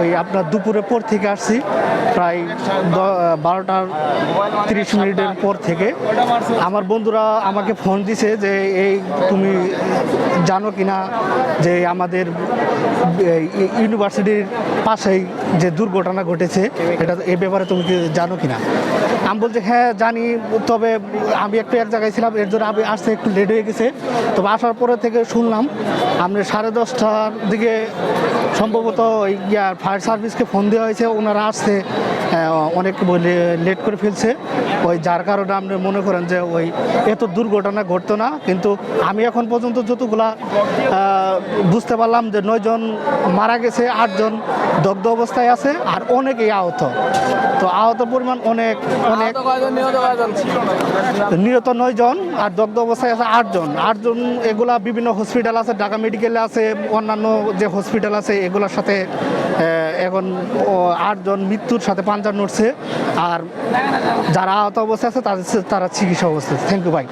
ওই আপনার দুপুরের পর থেকে আসছি, প্রায় বারোটার তিরিশ মিনিটের পর থেকে। আমার বন্ধুরা আমাকে ফোন দিছে যে, এই, তুমি জানো কিনা যে আমাদের ইউনিভার্সিটির পাশেই যে দুর্ঘটনা ঘটেছে, এটা এ ব্যাপারে তুমি কি জানো কি না আমি বলছি হ্যাঁ জানি, তবে আমি একটু এক জায়গায় ছিলাম, এর জন্য আমি আসতে একটু লেট হয়ে গেছে। তবে আসার পরে থেকে শুনলাম আপনি সাড়ে দশটার দিকে সম্ভবত ওই ইয়া ফায়ার সার্ভিসকে ফোন দেওয়া হয়েছে, ওনারা আসতে অনেক লেট করে ফেলছে। ওই যার কারণে আপনি মনে করেন যে ওই এত দুর্ঘটনা ঘটতো না, কিন্তু আমি এখন পর্যন্ত যতগুলা বুঝতে পারলাম যে নয়জন মারা গেছে আটজন দগ্ধ অবস্থায় আছে আর অনেকেই আহত। তো আহত পরিমাণ অনেক অনেক। নিহত নয় জন আর দগ্ধ অবস্থায় আছে আটজন। আটজন এগুলা বিভিন্ন হসপিটাল আছে ঢাকা মেডিকেলে আছে অন্যান্য যে হসপিটাল আছে এগুলোর সাথে এখন আটজন মৃত্যুর সাথে পাঞ্জা নড়ছে। আর যারা আহত অবস্থায় আছে তাদের তারা চিকিৎসা অবস্থায় থ্যাংক ইউ ভাই